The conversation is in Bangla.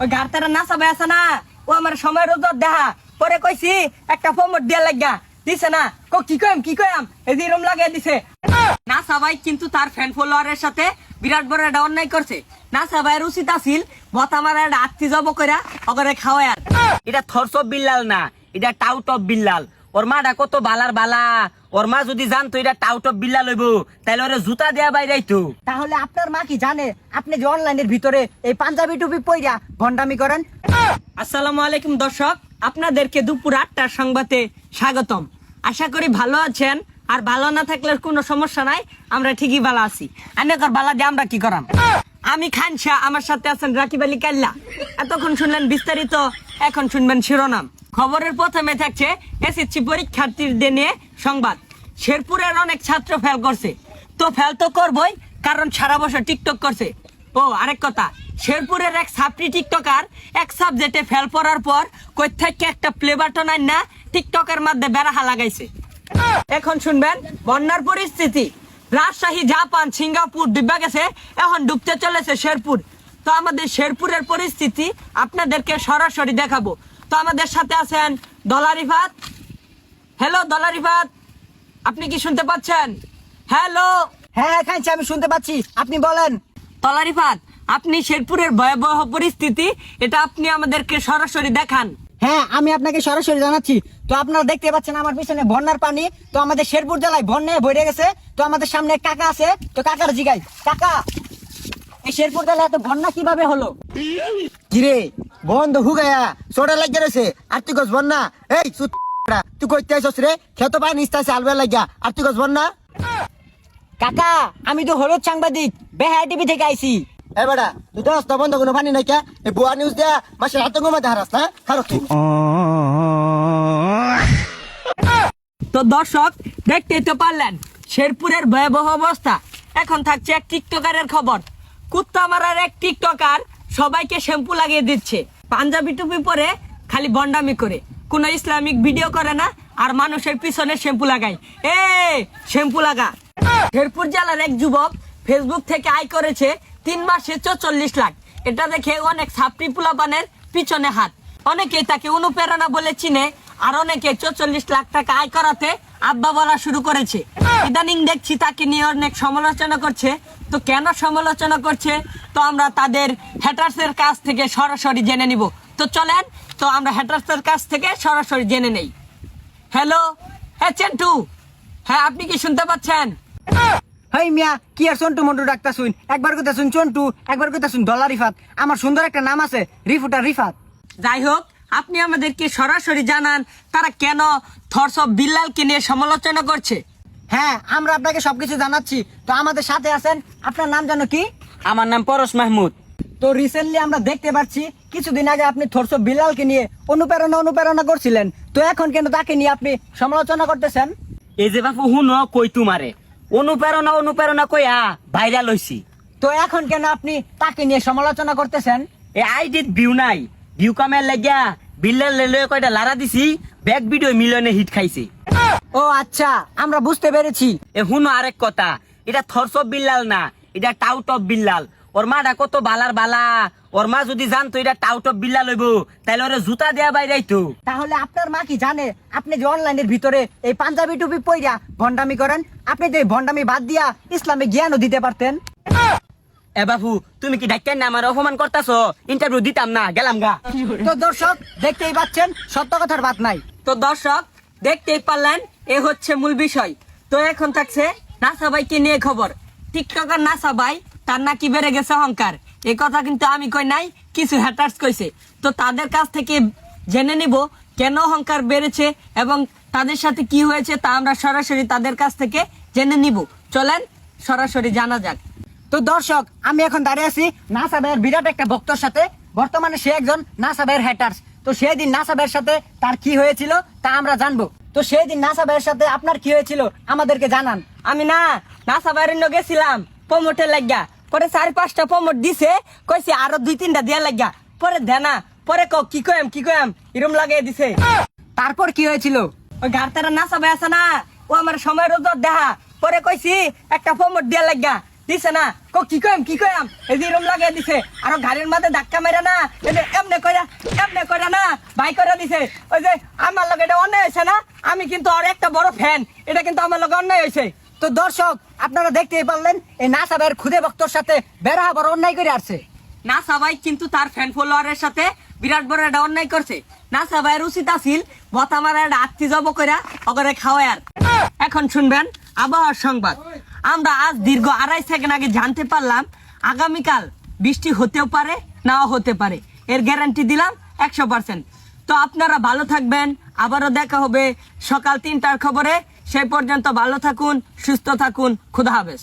ওই না সবাই আছে না, ও আমার সময় রোদ দেখা পরে কইছি, একটা ফোমট দিয়া লাগা দিছে না, কো কি কইম কি কইম? এই রুম লাগিয়ে দিছে। না সবাই কিন্তু তার ফ্যান ফলোয়ারের সাথে বিরাট বড় একটা অন্যায় করছে। না সবাই উচিত আছিল, বতা মারা একটা আত্মি জব কইরা অগরে খাওয়ায় এটা থরসব বিল্লাল না, এটা টাউট অফ বিল্লাল। ওর মাটা কত বালার বালা। ওর মা যদি জানতো এটা টাউট অফ বিল্লাল হইব তাহলে ওরে জুতা দেয়া বাইরাইতো তাহলে আপনার মা কি জানে? আপনি যে অনলাইনের ভিতরে এই পাঞ্জাবি টুপি পইরা ভন্ডামি করেন? আসসালামু আলাইকুম দর্শক আপনাদেরকে দুপুর আটটার সংবাদে স্বাগতম। আশা করি ভালো আছেন আর ভালো না থাকলে কোনো সমস্যা নাই আমরা ঠিকই ভালো আছি। আনেকর বালা দিয়ে আমরা কি করাম? আমি খানসা আমার সাথে আছেন রাকিব আলী কাল্লা। এতক্ষণ শুনলেন বিস্তারিত এখন শুনবেন শিরোনাম। খবরের প্রথমে থাকছে এসএসসি পরীক্ষার্থীদের নিয়ে সংবাদ। শেরপুরের অনেক ছাত্র ফেল করছে। তো ফেল তো করবই, কারণ সারা বছর টিকটক করছে। ও, আরেক কথা, শেরপুরের এক ছাত্রী টিকটকার এক সাবজেক্টে ফেল পড়ার পর কই থেকে একটা প্লে বাটন না টিকটকের মধ্যে বেড়াহা লাগাইছে। এখন শুনবেন, বন্যার পরিস্থিতি। রাজশাহী, জাপান, সিঙ্গাপুর ডুবে গেছে, এখন ডুবতে চলেছে শেরপুর। তো আমাদের শেরপুরের পরিস্থিতি আপনাদেরকে সরাসরি দেখাবো। তো আমাদের সাথে আছেন দলারিফাত হ্যালো দলারিফাত আপনি কি শুনতে পাচ্ছেন? হ্যালো হ্যাঁ খাইছি আমি শুনতে পাচ্ছি। আপনি বলেন। তলারিফাত আপনি শেরপুরের ভয়াবহ পরিস্থিতি এটা আপনি আমাদেরকে সরাসরি দেখান। হ্যাঁ আমি আপনাকে সরাসরি জানাচ্ছি। তো আপনারা দেখতে পাচ্ছেন আমার পিছনে বন্যার পানি। তো আমাদের শেরপুর জেলায় বন্যায় ভরে গেছে। তো আমাদের সামনে কাকা আছে। তো কাকার জিগাই। কাকা! এই শেরপুর জেলায় এত বন্যা কীভাবে হলো? কিরে বন্ধ হুগায়া সোডা লাগিয়ে রয়েছে আর তুই গছ বন্যা। এই তুই কইতে আইসস রে খেত পায় নিস্তাছে আলবে লাগিয়া আর তুই গছ বন্যা। কাকা আমি তো হলুদ সাংবাদিক বেহাই টিভি থেকে আইছি। এ বেটা তুই তো রাস্তা বন্ধ কোনো পানি নাই কে এই বুয়া নিউজ দেয়া মাসের হাতে ঘুমা দেখা রাস্তা হারো তুই তো দর্শক দেখতেই তো পারলেন শেরপুরের ভয়াবহ অবস্থা। এখন থাকছে এক টিকটকারের খবর। কুত্তা মারার এক টিকটকার সবাইকে শ্যাম্পু লাগিয়ে দিচ্ছে। পাঞ্জাবি টুপি পরে খালি বন্ডামি করে। কোন ইসলামিক ভিডিও করে না, আর মানুষের পিছনে শ্যাম্পু লাগায়। এ শ্যাম্পু লাগা। শেরপুর জেলার এক যুবক ফেসবুক থেকে আয় করেছে তিন মাসে চল্লিশ লাখ। এটা দেখে অনেক ছাত্রী পুলাপানের পিছনে হাত। অনেকে তাকে অনুপ্রেরণা বলে চিনে, আর অনেকে চল্লিশ লাখ টাকা আয় করাতে আব্বা বলা শুরু করেছে। ইদানিং দেখছি তাকে নিয়ে অনেক সমালোচনা করছে। তো কেন সমালোচনা করছে? তো আমরা তাদের হ্যাটার্সের কাছ থেকে সরাসরি জেনে নিব। তো চলেন তো আমরা হ্যাটার্সের কাছ থেকে সরাসরি জেনে নেই। হ্যালো হ্যাঁ চেন্টু। হ্যাঁ আপনি কি শুনতে পাচ্ছেন? হেই মিয়া কি আর চন্টু মন্টু ডাক্তার শুন? একবার কথা শুন চন্টু একবার কথা শুন ডলার রিফাত। আমার সুন্দর একটা নাম আছে রিফুটা রিফাত। যাই হোক আপনি আমাদেরকে সরাসরি জানান তারা কেন থরস বিল্লালকে নিয়ে সমালোচনা করছে? হ্যাঁ আমরা আপনাকে সবকিছু জানাচ্ছি। তো আমাদের সাথে আছেন আপনার নাম জানো কি? আমার নাম পরশ মাহমুদ। তো রিসেন্টলি আমরা দেখতে পাচ্ছি কিছুদিন আগে আপনি থরস বিলালকে নিয়ে অনুপ্রেরণা অনুপ্রেরণা করছিলেন। তো এখন কেন তাকে নিয়ে আপনি সমালোচনা করতেছেন? এই যে বাপু হুন কই তোমারে? অনুপ্রেরণা অনুপ্রেরণা কই কইয়া ভাইরাল হইছি। তো এখন কেন আপনি তাকে নিয়ে সমালোচনা করতেছেন? এই আইডিত ভিউ নাই। ভিউ কামের লাগিয়া বিল্লাল লেলে কয়টা লারা দিছি ব্যাক ভিডিও মিলিয়নে হিট খাইছে। ও আচ্ছা আমরা বুঝতে পেরেছি। এ হুনো আরেক কথা এটা থরস বিল্লাল না এটা টাউট অফ বিল্লাল। ওর মাটা কত বালার বালা ওর মা যদি জানতো এটা টাউট অফ বিল্লাল হইব তাহলে ওরে জুতা দেয়া বাইরাইতো। তাহলে আপনার মা কি জানে? আপনি যে অনলাইনের ভিতরে এই পাঞ্জাবি টুপি পইরা ভন্ডামি করেন আপনি যে ভন্ডামি বাদ দিয়া ইসলামে জ্ঞানও দিতে পারতেন। এ বাবু তুমি কি ডাক্তার না আমার অপমান করতাছো? ইন্টারভিউ দিতাম না গেলাম গা। তো দর্শক দেখতেই পাচ্ছেন সত্য কথার বাদ নাই। তো দর্শক দেখতেই পারলেন, এ হচ্ছে মূল বিষয়। তো এখন থাকছে নাসাবাইকে নিয়ে খবর। টিকটকার নাসাবাই তার নাকি বেড়ে গেছে অহংকার। এই কথা কিন্তু আমি কই নাই, কিছু হ্যাটার্স কইছে। তো তাদের কাছ থেকে জেনে নিব কেন অহংকার বেড়েছে এবং তাদের সাথে কি হয়েছে তা আমরা সরাসরি তাদের কাছ থেকে জেনে নিব। চলেন, সরাসরি জানা যাক। তো দর্শক, আমি এখন দাঁড়িয়ে আছি নাসা ভাইয়ের বিরাট একটা ভক্তর সাথে। বর্তমানে সে একজন নাসা ভাইয়ের হ্যাটার্স তো সেদিন নাসা ভাইয়ের সাথে তার কি হয়েছিল তা আমরা জানব। তো সেদিন নাসা ভাইয়ের সাথে আপনার কি হয়েছিল আমাদেরকে জানান। আমি না নাসা বাইরের গেছিলাম প্রমোটে লাগিয়া। পরে চারি পাঁচটা প্রমোট দিছে, কইছে আরও দুই তিনটা দিয়া লাগিয়া। পরে দেনা পরে ক কি কয়াম কি কয়াম এরম লাগিয়ে দিছে। তারপর কি হয়েছিল? ওই গাড়তারা নাসা ভাই আছে না, ও আমার সময় রোদ দেখা পরে কইছি একটা প্রমোট দিয়া লাগিয়া। দিছে না কো কি কইম কি কইম? এই যে এরম লাগিয়ে দিছে। আর গাড়ির মধ্যে ধাক্কা মেরে না এমনি কইরা কইরা না বাই করে দিছে। ওই যে আমার এটা অন্যায় হয়েছে না, আমি কিন্তু আর একটা বড় ফ্যান এটা কিন্তু আমার অন্যায় হয়েছে। তো দর্শক, আপনারা দেখতেই পারলেন, এই নাসা ভাইয়ের খুদে বক্তর সাথে বেড়া অন্যায় করে আসছে। না সবাই কিন্তু তার ফ্যান ফলোয়ারের সাথে বিরাট বড় একটা অন্যায় করছে। না সবাই উচিত একটা আত্মি জব করে অগরে এখন শুনবেন, আবহাওয়ার সংবাদ। আমরা আজ দীর্ঘ আড়াই সেকেন্ড আগে জানতে পারলাম, আগামীকাল বৃষ্টি হতেও পারে, নাও হতে পারে। এর গ্যারান্টি দিলাম একশো পার্সেন্ট তো আপনারা ভালো থাকবেন। আবারও দেখা হবে সকাল তিনটার খবরে। সেই পর্যন্ত ভালো থাকুন, সুস্থ থাকুন। খুদা হাফেজ।